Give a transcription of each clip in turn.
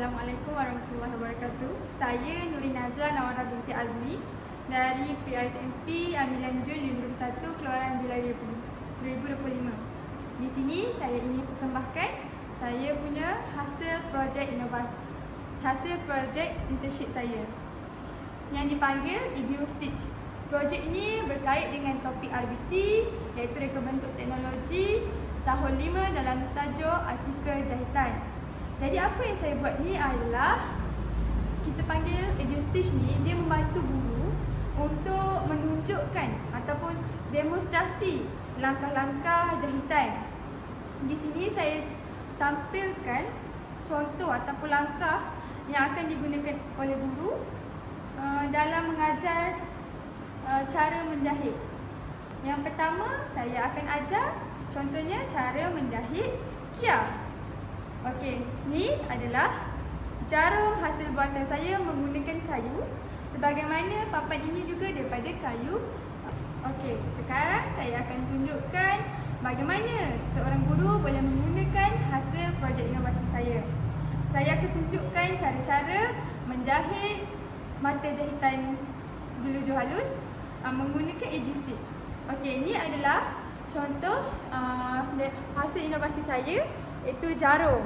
Assalamualaikum warahmatullahi wabarakatuh. Saya Nuri Nazla Nawara binti Azmi dari PISMP Amilan Jun 2021 Keluaran Julai 2025. Di sini saya ingin persembahkan saya punya hasil projek inovasi. Hasil projek internship saya yang dipanggil Idio Stitch. Projek ini berkait dengan topik RBT iaitu reka bentuk teknologi tahun 5 dalam tajuk artikel jahitan. Jadi apa yang saya buat ni adalah kita panggil Idio Stitch ni dia membantu guru untuk menunjukkan ataupun demonstrasi langkah-langkah jahitan. Di sini saya tampilkan contoh ataupun langkah yang akan digunakan oleh guru uh, dalam mengajar uh, cara menjahit. Yang pertama, saya akan ajar contohnya cara menjahit kia. Okey, ni adalah jarum hasil buatan saya menggunakan kayu. Sebagaimana papan ini juga daripada kayu. Okey, sekarang saya akan tunjukkan bagaimana seorang guru boleh menggunakan hasil projek inovasi saya. Saya akan tunjukkan cara-cara menjahit mata jahitan geluju halus uh, menggunakan edge stitch. Okey, ini adalah contoh uh, hasil inovasi saya iaitu jarum.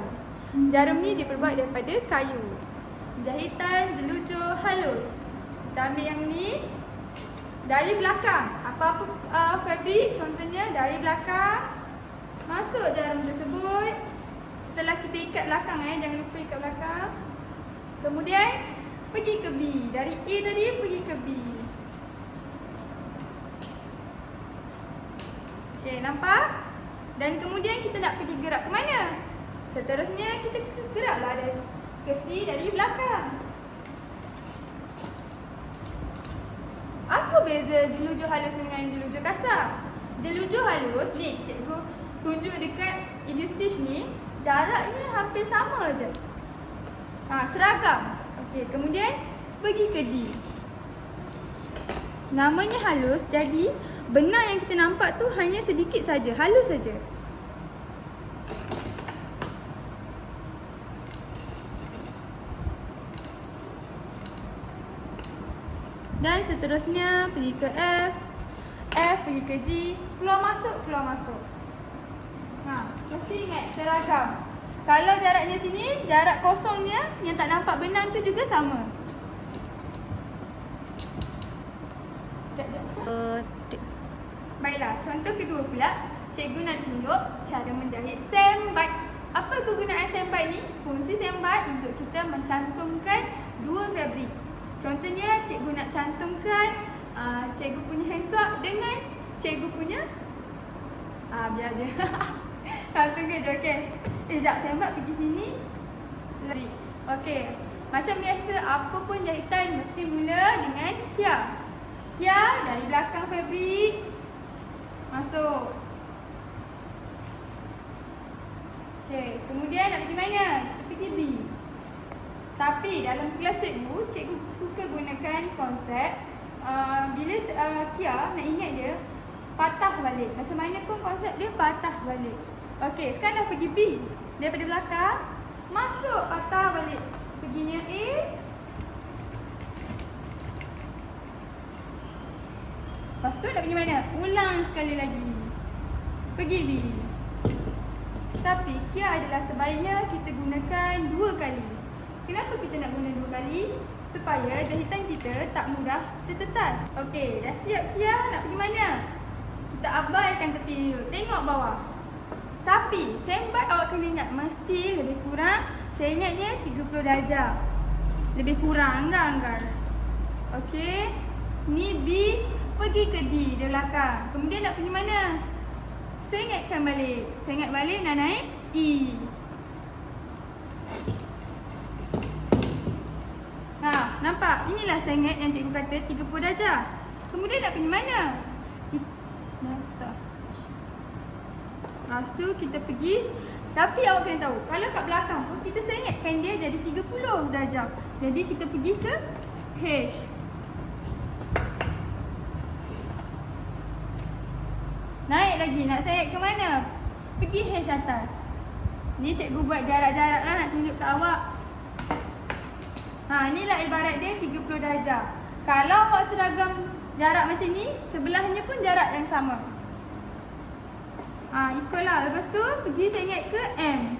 Jarum ni diperbuat daripada kayu. Jahitan gelujur halus. Kita ambil yang ni dari belakang. Apa-apa uh, fabric contohnya dari belakang masuk jarum tersebut. Setelah kita ikat belakang eh, jangan lupa ikat belakang. Kemudian pergi ke B. Dari A tadi pergi ke B. Okey, nampak? Dan kemudian kita nak pergi gerak ke mana? Seterusnya kita geraklah dari ke sini dari belakang. Apa beza jelujur halus dengan jelujur kasar? Jelujur halus ni cikgu tunjuk dekat Illustish ni jaraknya hampir sama je. Ha, seragam. Okey, kemudian pergi ke D. Namanya halus jadi benang yang kita nampak tu hanya sedikit saja, halus saja. Dan seterusnya pergi ke F. F pergi ke G. Keluar masuk, keluar masuk. Ha, mesti ingat seragam. Kalau jaraknya sini, jarak kosongnya Yang tak nampak benang tu juga sama Uh, Baiklah, contoh kedua pula Cikgu nak tunjuk cara menjahit sembat Apa kegunaan sembat ni? Fungsi sembat untuk kita mencantumkan dua fabrik Contohnya cikgu nak cantumkan uh, cikgu punya hand dengan cikgu punya Ah uh, biar je. Cantumkan je okey. Eh jap sembat pergi sini. Lari. Okey. Macam biasa apa pun jahitan mesti mula dengan kia. Kia dari belakang fabrik masuk. Okey, kemudian nak pergi mana? Pergi B. Tapi dalam kelas cikgu, cikgu suka gunakan konsep uh, bila uh, Kia nak ingat dia patah balik. Macam mana pun konsep dia patah balik. Okey, sekarang dah pergi B. Daripada belakang, masuk patah balik. Perginya A. Lepas tu nak pergi mana? Ulang sekali lagi. Pergi B. Tapi Kia adalah sebaiknya kita gunakan dua kali. Kenapa kita nak guna dua kali? Supaya jahitan kita tak mudah tertetas. Okey, dah siap Kia nak pergi mana? Kita abaikan tepi dulu. Tengok bawah. Tapi, sembat awak kena ingat mesti lebih kurang saya ingatnya 30 darjah. Lebih kurang enggak anggar. Okey. Ni B pergi ke D di belakang. Kemudian nak pergi mana? Saya ingatkan balik. Saya ingat balik nak naik E. Ha, nampak? Inilah sengat yang cikgu kata 30 darjah. Kemudian nak pergi mana? Lepas tu kita pergi Tapi awak kena tahu Kalau kat belakang pun kita sengatkan dia jadi 30 darjah Jadi kita pergi ke H Naik lagi nak sengat ke mana? Pergi H atas Ni cikgu buat jarak-jarak lah nak tunjuk ke awak Ha, inilah ibarat dia 30 darjah. Kalau awak seragam jarak macam ni, sebelahnya pun jarak yang sama. Ha, ikutlah. Lepas tu pergi sengit ke M.